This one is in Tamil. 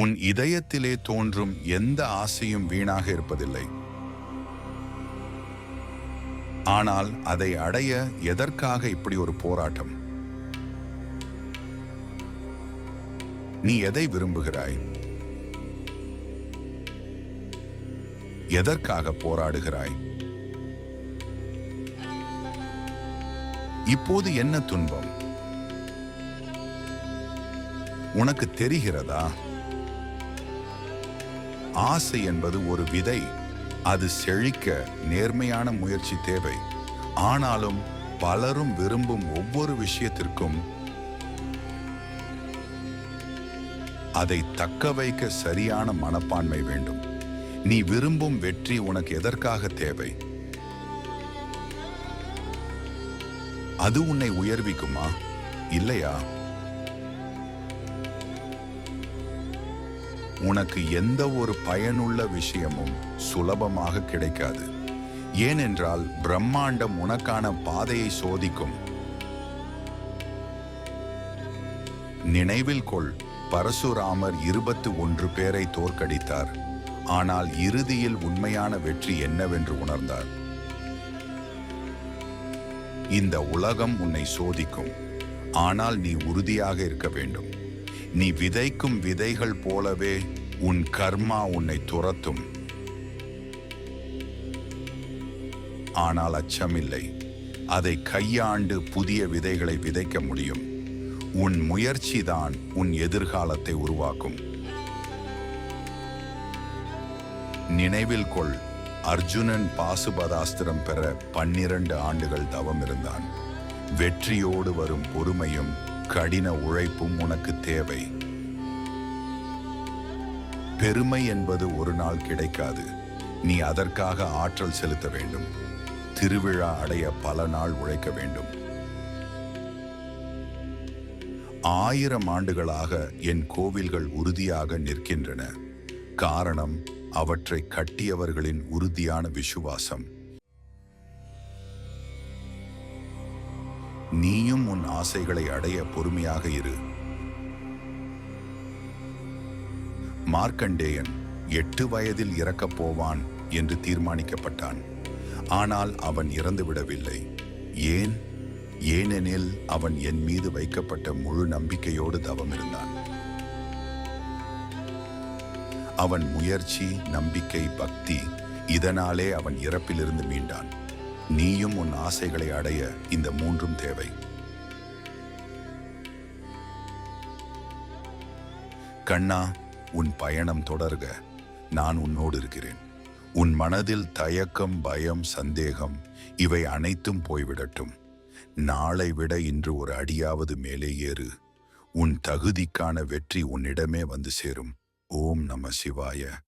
உன் இதயத்திலே தோன்றும் எந்த ஆசையும் வீணாக இருப்பதில்லை. ஆனால் அதை அடைய எதற்காக இப்படி ஒரு போராட்டம்? நீ எதை விரும்புகிறாய்? எதற்காக போராடுகிறாய்? இப்போது என்ன துன்பம்? உனக்கு தெரிகிறதா? ஆசை என்பது ஒரு விதை. அது செழிக்க நேர்மையான முயற்சி தேவை. ஆனாலும் பலரும் விரும்பும் ஒவ்வொரு விஷயத்திற்கும் அதை தக்க வைக்க சரியான மனப்பான்மை வேண்டும். நீ விரும்பும் வெற்றி உனக்கு எதற்காக தேவை? அது உன்னை உயர்விக்குமா? இல்லையா? உனக்கு எந்த ஒரு பயனுள்ள விஷயமும் சுலபமாக கிடைக்காது. ஏனென்றால் பிரம்மாண்டம் உனக்கான பாதையை சோதிக்கும். நினைவில் கொள் பரசுராமர் இருபத்து ஒன்று பேரை தோற்கடித்தார். ஆனால் இறுதியில் உண்மையான வெற்றி என்னவென்று உணர்ந்தார். இந்த உலகம் உன்னை சோதிக்கும். ஆனால் நீ உறுதியாக இருக்க வேண்டும். நீ விதைக்கும் விதைகள் போலவே உன் கர்மா உன்னை துரத்தும். ஆனால் அச்சமில்லை. அதை கையாண்டு புதிய விதைகளை விதைக்க முடியும். உன் முயற்சிதான் உன் எதிர்காலத்தை உருவாக்கும். நினைவில் கொள் அர்ஜுனன் பாசுபதாஸ்திரம் பெற பன்னிரண்டு ஆண்டுகள் தவம் இருந்தான் வெற்றியோடு வரும் பொறுமையும் கடின உழைப்பும் உனக்கு தேவை. பெருமை என்பது ஒரு நாள் கிடைக்காது. நீ அதற்காக ஆற்றல் செலுத்த வேண்டும். திருவிழா அடைய பல நாள் உழைக்க வேண்டும். ஆயிரம் ஆண்டுகளாக என் கோவில்கள் உறுதியாக நிற்கின்றன. காரணம் அவற்றை கட்டியவர்களின் உறுதியான விசுவாசம். நீயும் உன் ஆசைகளை அடைய பொறுமையாக இரு. மார்க்கண்டேயன் எட்டு வயதில் இறக்கப் போவான் என்று தீர்மானிக்கப்பட்டான். ஆனால் அவன் இறந்துவிடவில்லை ஏன்? ஏனெனில் அவன் என் மீது வைக்கப்பட்ட முழு நம்பிக்கையோடு தவம் இருந்தான். அவன் முயற்சி நம்பிக்கை பக்தி இதனாலே அவன் இறப்பிலிருந்து மீண்டான். நீயும் உன் ஆசைகளை அடைய இந்த மூன்றும் தேவை. கண்ணா உன் பயணம் தொடர்க. நான் உன்னோடு இருக்கிறேன். உன் மனதில் தயக்கம் பயம் சந்தேகம் இவை அனைத்தும் போய்விடட்டும். நாளை விட இன்று ஒரு அடியாவது மேலே ஏறு. உன் தகுதிக்கான வெற்றி உன்னிடமே வந்து சேரும். ஓம் நம சிவாய.